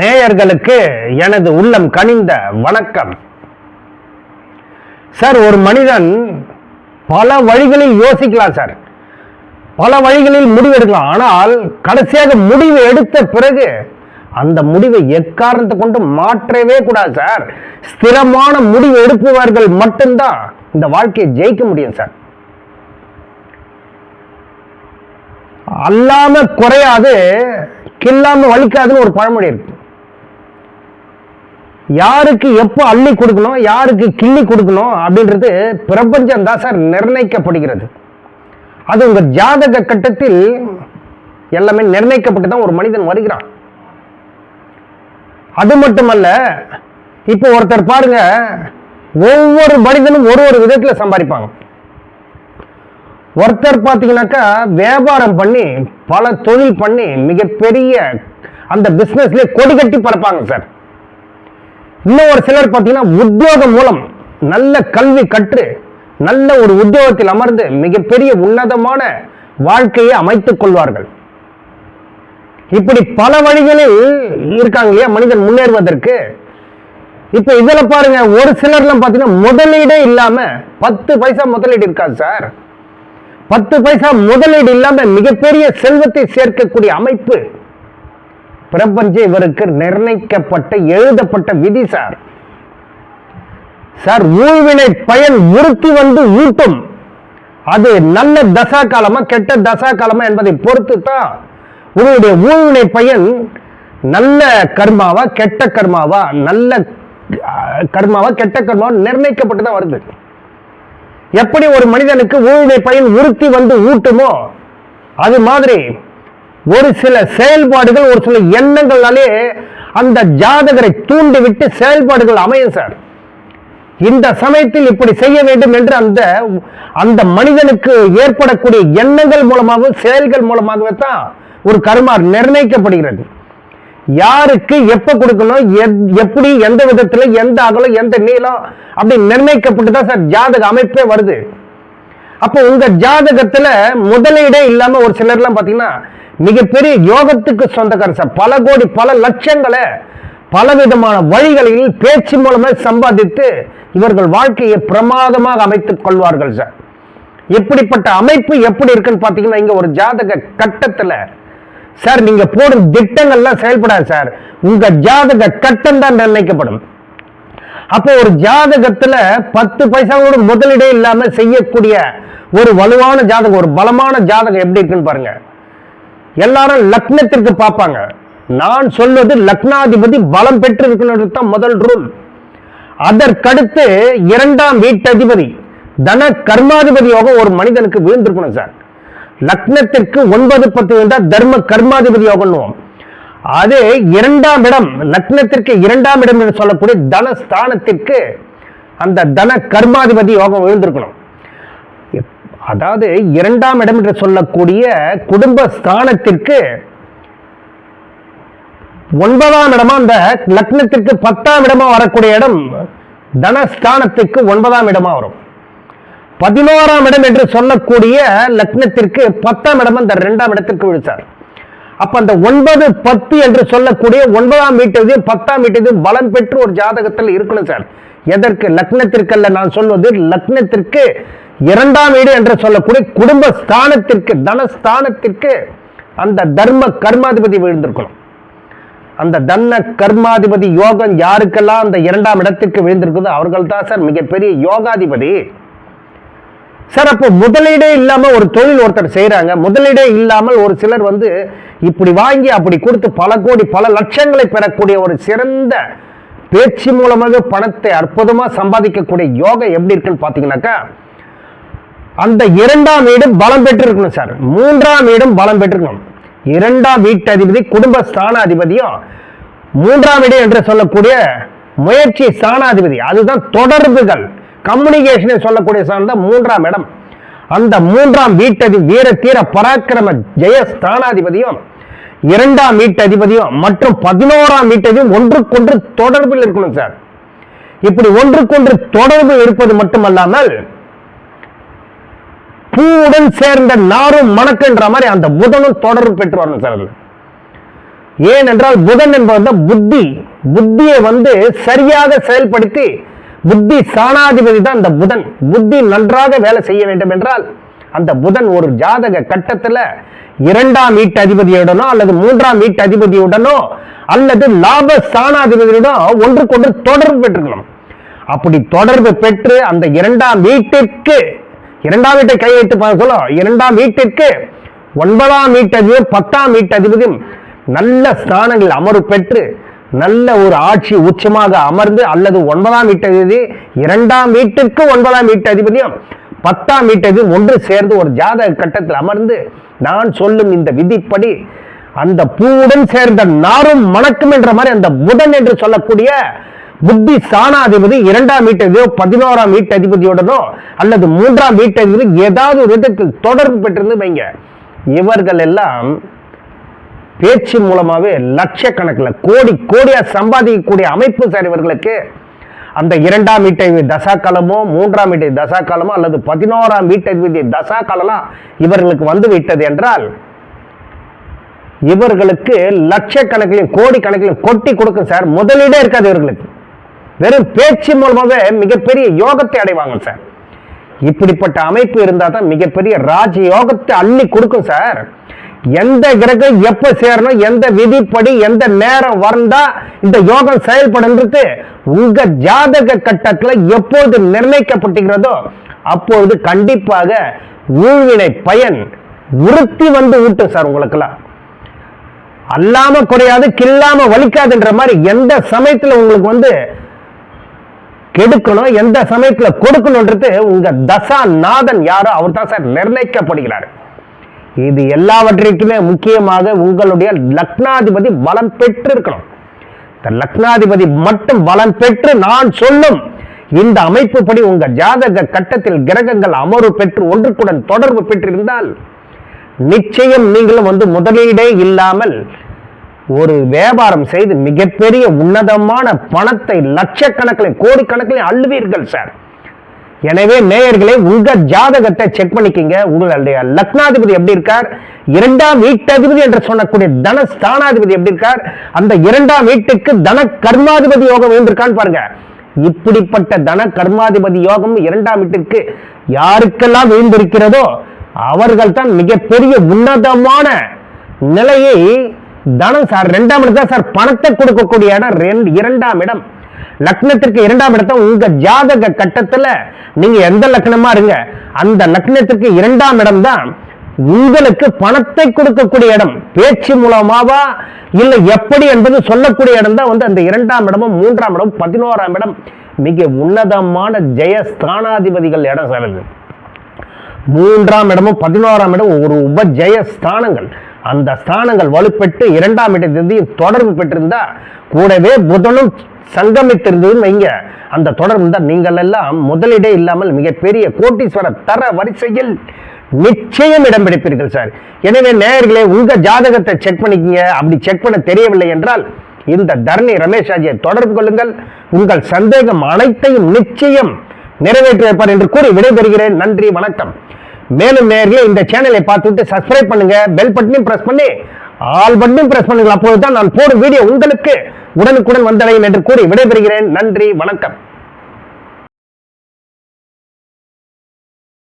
நேயர்களுக்கு எனது உள்ளம் கனிந்த வணக்கம். சார் ஒரு மனிதன் பல வழிகளில் யோசிக்கலாம் சார். பல வழிகளில் முடிவு எடுக்கலாம். ஆனால் கடைசியாக முடிவு எடுத்த பிறகு அந்த முடிவை எக்காரணத்தை கொண்டு மாற்றவே கூடாது சார். ஸ்திரமான முடிவு எடுப்பவர்கள் மட்டும்தான் இந்த வாழ்க்கையை ஜெயிக்க முடியும் சார். அல்லாம குறையாது கில்லாம வலிக்காதுன்னு ஒரு பழமொழி இருக்கு. யாருக்கு எப்போ அள்ளி கொடுக்கணும் யாருக்கு கிள்ளி கொடுக்கணும் அப்படின்றது பிரபஞ்சம் தான் சார் நிர்ணயிக்கப்படுகிறது. அது உங்கள் ஜாதக கட்டத்தில் எல்லாமே நிர்ணயிக்கப்பட்டு தான் ஒரு மனிதன் வருகிறான். அது மட்டுமல்ல இப்போ ஒருத்தர் பாருங்க ஒவ்வொரு மனிதனும் ஒரு ஒரு விதத்தில் சம்பாதிப்பாங்க. ஒருத்தர் பார்த்தீங்கன்னாக்கா வியாபாரம் பண்ணி பல தொழில் பண்ணி மிகப்பெரிய அந்த பிஸ்னஸ்லேயே கொடி கட்டி பறப்பாங்க சார். இன்னும் ஒரு சிலர் பார்த்தீங்கன்னா உத்தியோகம் மூலம் நல்ல கல்வி கற்று நல்ல ஒரு உத்தியோகத்தில் அமர்ந்து மிகப்பெரிய உன்னதமான வாழ்க்கையை அமைத்துக் கொள்வார்கள். இப்படி பல வழிகளில் இருக்காங்க இல்லையா? மனிதன் முன்னேறுவதற்கு. இப்ப இதுல பாருங்க ஒரு சிலர்லாம் பார்த்தீங்கன்னா முதலீடே இல்லாம பத்து பைசா முதலீடு இருக்காது சார். பத்து பைசா முதலீடு இல்லாம மிகப்பெரிய செல்வத்தை சேர்க்கக்கூடிய அமைப்பு பிரபஞ்சம் இவருக்கு நிர்ணயிக்கப்பட்ட எழுதப்பட்ட விதி சார். சார் ஊழ்வினை பயன் உறுத்தி வந்து ஊட்டும். அது நல்ல தசா காலமா கெட்ட தசா காலமா என்பதை பொறுத்து தான் உங்களுடைய ஊழ்வினை பயன் நல்ல கர்மாவா கெட்ட கர்மாவா நல்ல கர்மாவா கெட்ட கர்மாவா நிர்ணயிக்கப்பட்டு தான் வருது. எப்படி ஒரு மனிதனுக்கு ஊழ்வினை பயன் உறுத்தி வந்து ஊட்டுமோ அது மாதிரி ஒரு சில செயல்பாடுகள் ஒரு சில எண்ணங்கள்னாலே அந்த ஜாதகரை தூண்டிவிட்டு செயல்பாடுகள் அமையும் சார். இந்த சமயத்தில் இப்படி செய்ய வேண்டும் என்று அந்த அந்த மனிதனுக்கு ஏற்படக்கூடிய எண்ணங்கள் மூலமாகவும் செயல்கள் மூலமாகவே தான் ஒரு கர்மா நிர்ணயிக்கப்படுகிறது. யாருக்கு எப்ப கொடுக்கணும் எத்- எப்படி எந்த விதத்துல எந்த அகலம் எந்த நீளம் அப்படி நிர்ணயிக்கப்பட்டு தான் சார் ஜாதக அமைப்பே வருது. அப்போ உங்க ஜாதகத்துல முதலீடே இல்லாம ஒரு சிலர்லாம் பாத்தீங்கன்னா மிகப்பெரிய யோகத்துக்கு சொந்தக்காரர் சார். பல கோடி பல லட்சங்களை பலவிதமான வழிகளில் பேச்சு மூலமே சம்பாதித்து இவர்கள் வாழ்க்கையை பிரமாதமாக அமைத்துக் கொள்வார்கள் சார். எப்படிப்பட்ட அமைப்பு எப்படி இருக்குன்னு பார்த்தீங்கன்னா இங்கே ஒரு ஜாதக கட்டத்தில் சார் நீங்கள் போடும் திட்டங்கள்லாம் செயல்படாது சார். உங்கள் ஜாதக கட்டம் தான் நிர்ணயிக்கப்படும். அப்போ ஒரு ஜாதகத்துல பத்து பைசாவோட முதலீடே இல்லாம செய்யக்கூடிய ஒரு வலுவான ஜாதகம் ஒரு பலமான ஜாதகம் எப்படி இருக்குன்னு பாருங்க. எல்லாரும் லக்னத்திற்கு பார்ப்பாங்க. நான் சொல்வது லக்னாதிபதி பலம் பெற்று இருக்கணும் தான் முதல் ரூல் அதற்கடுத்து இரண்டாம் வீட்டதிபதி தன கர்மாதிபதி யோகம் ஒரு மனிதனுக்கு விழுந்திருக்கணும் சார் லக்னத்திற்கு ஒன்பது பத்து இருந்தால் தர்ம கர்மாதிபதி யோகம் அது இரண்டாம் இடம் லக்னத்திற்கு இரண்டாம் இடம் என்று சொல்லக்கூடிய தன ஸ்தானத்திற்கு அந்த தன கர்மாதிபதி யோகம் விழுந்திருக்கணும். அதாவது இரண்டாம் இடம் என்று சொல்லக்கூடிய குடும்ப ஸ்தானத்திற்கு ஒன்பதாம் இடமா அந்த லக்னத்திற்கு பத்தாம் இடமா வரக்கூடிய இடம் தனஸ்தானத்துக்கு ஒன்பதாம் இடமா வரும். பதினோராம் இடம் என்று சொல்லக்கூடிய லக்னத்திற்கு பத்தாம் இடம் அந்த இரண்டாம் இடத்திற்கு விழுச்சார் அப்ப அந்த ஒன்பது பத்து என்று சொல்லக்கூடிய ஒன்பதாம் வீட்டு பத்தாம் வீட்டு பலம் பெற்று ஒரு ஜாதகத்தில் இருக்கணும் சார். எதற்கு? லக்னத்திற்கல்ல நான் சொல்வது லக்னத்திற்கு இரண்டாம் வீடு என்று சொல்லக்கூடிய குடும்ப ஸ்தானத்திற்கு தனஸ்தானத்திற்கு அந்த தர்ம கர்மாதிபதி விழுந்திருக்கணும். அந்த தன்ன கர்மாதிபதி யோகம் யாருக்கெல்லாம் அந்த இரண்டாம் இடத்திற்கு விழுந்திருக்குதோ அவர்கள் தான் சார் மிகப்பெரிய யோகாதிபதி. சார் அப்போ முதலீடே இல்லாமல் ஒரு தொழில் ஒருத்தர் செய்கிறாங்க முதலீடே இல்லாமல் ஒரு சிலர் வந்து இப்படி வாங்கி அப்படி கொடுத்து பல கோடி பல லட்சங்களை பெறக்கூடிய ஒரு சிறந்த பேச்சு மூலமாக பணத்தை அற்புதமா சம்பாதிக்கக்கூடிய யோகம் எப்படி இருக்குன்னு பார்த்தீங்கன்னாக்கா அந்த இரண்டாம் வீடு பலம் பெற்றிருக்கணும் சார். மூன்றாம் வீடும் பலம் பெற்றிருக்கணும். இரண்டாம் வீட்டு அதிபதி குடும்ப ஸ்தானாதிபதியும் மூன்றாம் வீடு என்று சொல்லக்கூடிய முயற்சி ஸ்தானாதிபதி அதுதான் தொடர்புகள். கம்யூனிகேஷன் சொல்லக்கூடிய ஸ்தானம் தான் மூன்றாம் இடம். அந்த மூன்றாம் வீட்டதி வீர தீர பராக்கிரம ஜெய ஸ்தானாதிபதியும் இரண்டாம் வீட்டதிபதியும் மற்றும் பதினோராம் வீட்டதியும் ஒன்றுக்கொன்று தொடர்பில் இருக்கணும் சார். இப்படி ஒன்றுக்கொன்று தொடர்பு இருப்பது மட்டுமல்லாமல் பூவுடன் சேர்ந்த நாரும் மணக்குன்ற மாதிரி அந்த புதனும் தொடர்பு பெற்று வரணும் சார் ஏனென்றால் புதன் என்பது புத்தி. புத்தியை வந்து சரியாக செயல்படுத்தி புத்தி சாணாதிபதி தான் அந்த புதன். புத்தி நன்றாக வேலை செய்ய வேண்டும் என்றால் அந்த புதன் ஒரு ஜாதக கட்டத்தில் இரண்டாம் வீட்டு அதிபதியுடனோ அல்லது மூன்றாம் வீட்டு அதிபதியுடனோ அல்லது லாப ஸ்தானாதிபதியுடன் ஒன்றுக்கொன்று தொடர்பு பெற்றுக்கணும். அப்படி தொடர்பு பெற்று அந்த இரண்டாம் வீட்டிற்கு இரண்டாம் வீட்டை கை வைத்து பார்க்க சொல்ல. இரண்டாம் வீட்டிற்கு ஒன்பதாம் வீட்டதிபதியும் பத்தாம் வீட்டதிபதியும் நல்ல ஸ்தானங்களில் அமர்வு பெற்று நல்ல ஒரு ஆட்சி உச்சமாக அமர்ந்து அல்லது ஒன்பதாம் வீட்டதிபதி இரண்டாம் வீட்டிற்கு ஒன்பதாம் வீட்டு அதிபதியும் பத்தாம் வீட்டு ஒன்று சேர்ந்து ஒரு ஜாதக கட்டத்தில் அமர்ந்து நான் சொல்லும் இந்த விதிப்படி அந்த பூவுடன் சேர்ந்த நாரும் மணக்கும் என்ற மாதிரி அந்த புதன் என்று சொல்லக்கூடிய புத்தி சாணாதிபதி இரண்டாம் வீட்டதிபதியோ பதினோராம் வீட்டு அல்லது மூன்றாம் வீட்டதிபதி ஏதாவது ஒரு விதத்தில் தொடர்பு பெற்றிருந்து வைங்க. இவர்கள் எல்லாம் பேச்சு மூலமாகவே லட்சக்கணக்கில் கோடி கோடியாக சம்பாதிக்கக்கூடிய அமைப்பு சார் இவர்களுக்கு. அந்த இரண்டாம் வீட்டை தசாக்காலமோ மூன்றாம் வீட்டை தசாக்காலமோ அல்லது பதினோராம் வீட்டை தசா இவர்களுக்கு வந்து விட்டது என்றால் இவர்களுக்கு லட்சக்கணக்கிலும் கோடி கணக்கிலும் கொட்டி கொடுக்கும் சார். முதலீடே இருக்காது இவர்களுக்கு. வெறும் பேச்சு மூலமாகவே மிகப்பெரிய யோகத்தை அடைவாங்க சார் இப்படிப்பட்ட அமைப்பு இருந்தால் தான் மிகப்பெரிய ராஜ யோகத்தை அள்ளி கொடுக்கும் சார் எந்த கிரகம் எப்போ சேரணும் எந்த விதிப்படி எந்த நேரம் வந்தா இந்த யோகம் செயல்படுன்றது உங்க ஜாதக கட்டத்தில் எப்போது நிர்ணயிக்கப்பட்டுகிறதோ அப்பொழுது கண்டிப்பாக ஊழ்வினை பயன் உறுத்தி வந்து ஊட்டும் சார் உங்களுக்கெல்லாம். அல்லாம குறையாது கில்லாம வலிக்காதுன்ற மாதிரி எந்த சமயத்தில் உங்களுக்கு வந்து கெடுக்கணும் எந்த சமயத்துல கொடுக்கணும்ன்றது உங்க தசா நாதன் யாரோ அவர் தான் சார் நிர்ணயிக்கப்படுகிறார். இது எல்லாவற்றிற்குமே முக்கியமாக உங்களுடைய லக்னாதிபதி பலம் பெற்று இருக்கணும் லக்னாதிபதி மட்டும் பலம் பெற்று நான் சொல்லும் இந்த அமைப்புப்படி உங்க ஜாதக கட்டத்தில் கிரகங்கள் அமர்வு பெற்று ஒன்றுக்குடன் தொடர்பு பெற்றிருந்தால் நிச்சயம் நீங்களும் வந்து முதலீடே இல்லாமல் ஒரு வியாபாரம் செய்து மிகப்பெரிய உன்னதமான பணத்தை லட்சக்கணக்கில் கோடிக்கணக்கில் அள்ளுவீர்கள் சார் எனவே நேயர்களே உங்க ஜாதகத்தை செக் பண்ணிக்கிங்க. உங்களுடைய லக்னாதிபதி எப்படி இருக்கார்? இரண்டாம் வீட்டதிபதி என்று சொல்லக்கூடிய தன ஸ்தானாதிபதி எப்படி இருக்கார்? அந்த இரண்டாம் வீட்டுக்கு தன கர்மாதிபதி யோகம் இருந்திருக்கான்னு பாருங்க. இப்படிப்பட்ட தன கர்மாதிபதி யோகம் இரண்டாம் வீட்டிற்கு யாருக்கெல்லாம் விழுந்திருக்கிறதோ அவர்கள் தான் மிகப்பெரிய உன்னதமான நிலையை தனம் சார் ரெண்டாம் இடம் தான் சார். பணத்தை கொடுக்கக்கூடிய இடம் ரெண்டு இரண்டாம் இடம். லக்னத்திற்கு இரண்டாம் இடத்தை உங்க ஜாதக கட்டத்துல நீங்க எந்த லக்னமா இருங்க அந்த லக்னத்திற்கு இரண்டாம் இடம் தான் உங்களுக்கு பணத்தை கொடுக்கக்கூடிய இடம். பேச்சு மூலமாவா இல்லை எப்படி என்பது சொல்லக்கூடிய இடம் தான் வந்து அந்த இரண்டாம் இடமும் மூன்றாம் இடம் பதினோராம் இடம். மிக உன்னதமான ஜெய ஸ்தானாதிபதிகள் இடம் சார் மூன்றாம் இடமும் பதினோராம் இடம் ஒரு உபஜய ஸ்தானங்கள். அந்த ஸ்தானங்கள் வலுப்பெற்று இரண்டாம் இடத்திலிருந்து தொடர்பு பெற்றிருந்தா கூடவே புதனும் சங்கமித்திருந்ததுன்னு வைங்க. அந்த தொடர்பு தான் நீங்கள் எல்லாம் முதலிடே இல்லாமல் மிகப்பெரிய கோட்டீஸ்வர தர வரிசையில் நிச்சயம் இடம் பிடிப்பீர்கள் சார். எனவே நேயர்களே உங்க ஜாதகத்தை செக் பண்ணிக்கங்க. அப்படி செக் பண்ண தெரியவில்லை என்றால் இந்த தரணி ரமேஷ் ஆஜியை தொடர்பு கொள்ளுங்கள். உங்கள் சந்தேகம் அனைத்தையும் நிச்சயம் நிறைவேற்றி வைப்பார் என்று கூறி விடைபெறுகிறேன். நன்றி வணக்கம். மேலும் நேர்களே இந்த சேனலை பார்த்துட்டு சப்ஸ்கிரைப் பண்ணுங்க. பெல் பட்டனையும் பிரஸ் பண்ணி ஆல் பட்டனையும் பிரஸ் பண்ணுங்க அப்போது தான் நான் போடும் வீடியோ உங்களுக்கு உடனுக்குடன் வந்தடையும் என்று கூறி விடைபெறுகிறேன். நன்றி வணக்கம்.